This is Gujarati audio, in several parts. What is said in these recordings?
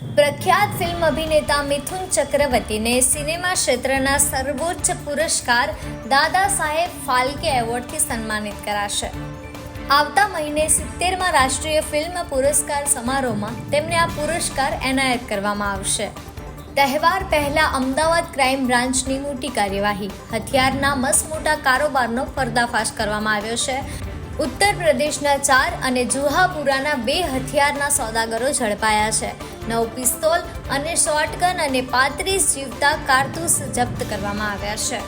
પ્રખ્યાત ફિલ્મ અભિનેતા મિથુન ચક્રવર્તીને સિનેમા ક્ષેત્રના સર્વોચ્ચ પુરસ્કાર દાદા સાહેબ ફાલ્કે એવોર્ડથી સન્માનિત કરાશે. આવતા મહિને સિત્તેરમાં રાષ્ટ્રીય ફિલ્મ પુરસ્કાર સમારોહમાં તેમને આ પુરસ્કાર એનાયત કરવામાં આવશે. તહેવાર પહેલા અમદાવાદ ક્રાઇમ બ્રાન્ચની મોટી કાર્યવાહી, હથિયારના મસમોટા કારોબારનો પર્દાફાશ કરવામાં આવ્યો છે. ઉત્તર પ્રદેશના ચાર અને જુહાપુરાના બે હથિયારના સોદાગરો ઝડપાયા છે. નવ પિસ્તોલ અને શોટગન અને પાંત્રીસ જીવતા કારતૂસ જપ્ત કરવામાં આવ્યા છે.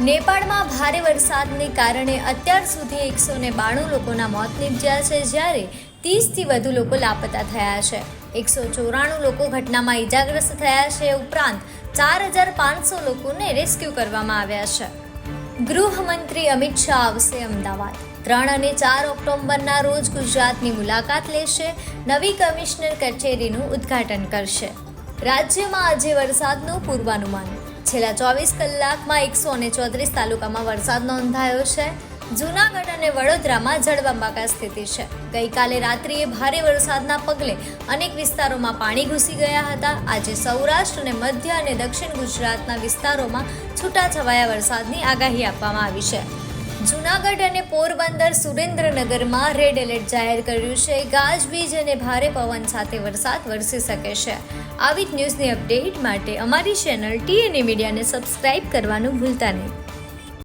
નેપાળમાં ભારે વરસાદને કારણે અત્યાર સુધી એકસો ને બાણું લોકોના મોત નીપજ્યા છે, જ્યારે ત્રીસથી વધુ લોકો લાપતા થયા છે. એકસો ચોરાણું લોકો ઘટનામાં ઈજાગ્રસ્ત થયા છે. ઉપરાંત ચાર હજાર પાંચસો લોકોને રેસ્ક્યુ કરવામાં આવ્યા છે. ગૃહમંત્રી અમિત શાહ આવશે અમદાવાદ. ત્રણ અને ચાર ઓક્ટોબરના રોજ ગુજરાતની મુલાકાત લેશે. નવી કમિશનર કચેરીનું ઉદ્ઘાટન કરશે. રાજ્યમાં આજે વરસાદનું પૂર્વાનુમાન. છેલ્લા ચોવીસ કલાકમાં એકસો અને ચોત્રીસ તાલુકામાં વરસાદ નોંધાયો છે. જૂનાગઢ અને વડોદરામાં જળબંબાકાર સ્થિતિ છે. ગઈકાલે રાત્રિએ ભારે વરસાદના પગલે અનેક વિસ્તારોમાં પાણી ઘૂસી ગયા હતા. આજે સૌરાષ્ટ્ર અને મધ્ય અને દક્ષિણ ગુજરાતના વિસ્તારોમાં છૂટાછવાયા વરસાદની આગાહી આપવામાં આવી છે. જૂનાગઢ અને પોરબંદર સુરેન્દ્રનગરમાં રેડ એલર્ટ જાહેર કર્યું છે. ગાજવીજ અને ભારે પવન સાથે વરસાદ વરસી શકે છે. આવી જ ન્યૂઝની અપડેટ માટે અમારી ચેનલ ટીએનએ મીડિયાને સબસ્ક્રાઇબ કરવાનું ભૂલતા નહીં.